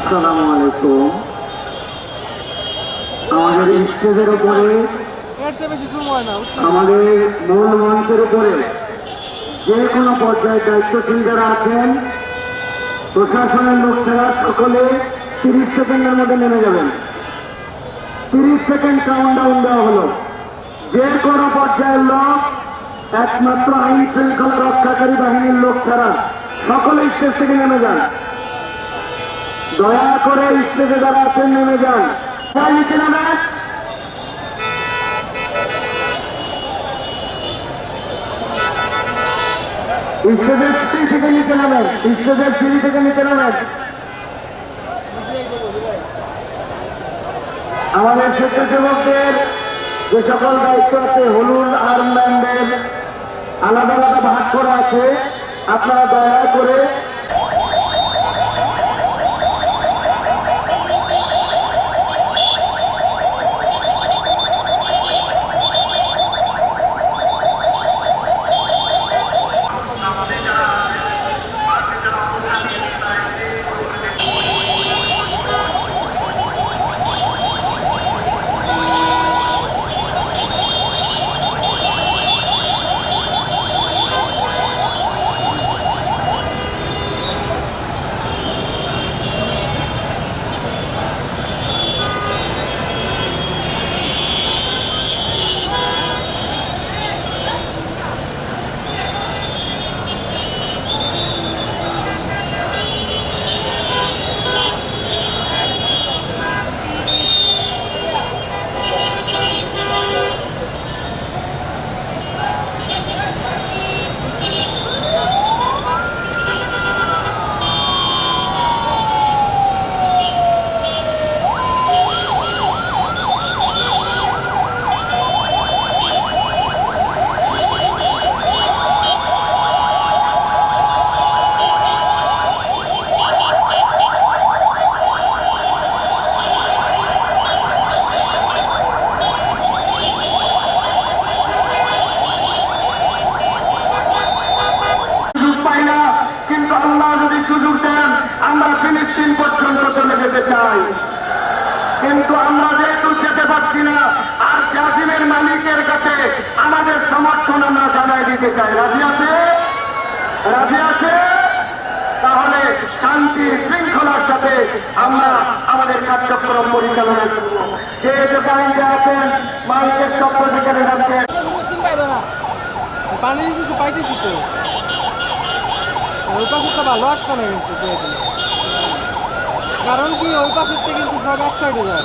আসসালামু আলাইকুম। আমাদের স্টেজের উপরে? আমাদের মূল মঞ্চের উপরে যে কোনো পর্যায়ে দায়িত্বশীল যারা আছেন, প্রশাসনের লোক ছাড়া সকলে তিরিশ সেকেন্ডের মধ্যে নেমে যাবেন। তিরিশ সেকেন্ড কাউন্ট ডাউন দেওয়া হলো। যে কোনো পর্যায়ের লোক, একমাত্র আইন শৃঙ্খলা রক্ষাকারী বাহিনীর লোক ছাড়া সকলে স্টেজ থেকে নেমে যান। দয়া করে স্টেজে যারা আছেন, নেমে যান। নিচে নামেন স্টেজের সিঁড়ি থেকে নিচে নামেন। স্টেজের সিঁড়ি থেকে নিচে নামেন। আমাদের স্বেচ্ছাসেবকদের যে সকল দায়িত্ব আছে, হলুদ আর্মব্যান্ডের আলাদা আলাদা ভাগ করা আছে, আপনারা দয়া করে ফিলিস্তিন পর্যন্ত চলে যেতে চাই। কিন্তু আমরা যেহেতু যেতে পারছি না, আর শাহিমের মালিকের কাছে আমাদের সমর্থন আমরা জানাই দিতে চাই। রাজি আছে? রাজি আছে? তাহলে শান্তি শৃঙ্খলার সাথে আমরা আমাদের কার্যক্রম পরিচালনা করব। যে যে বাহিনীতে আছেন, মালিকের শব্দ যেখানে যাচ্ছেন পানি দিতে পাইতেছি তো। ওই পাশের তো ভালো আসবে না কিন্তু কারণ কি, ওই পাশের থেকে কিন্তু সব এক সাইডে যায়।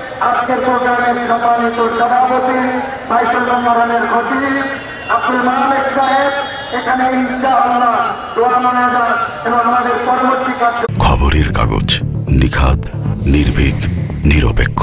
আজকের প্রোগ্রামের সম্মানিত সভাপতি বাইতুল রহমানের খতিব আব্দুল মালিক সাহেব, এখানে এবং আমাদের পরবর্তী কাজ খবরের কাগজ নিখাত নির্ভীক, নিরপেক্ষ।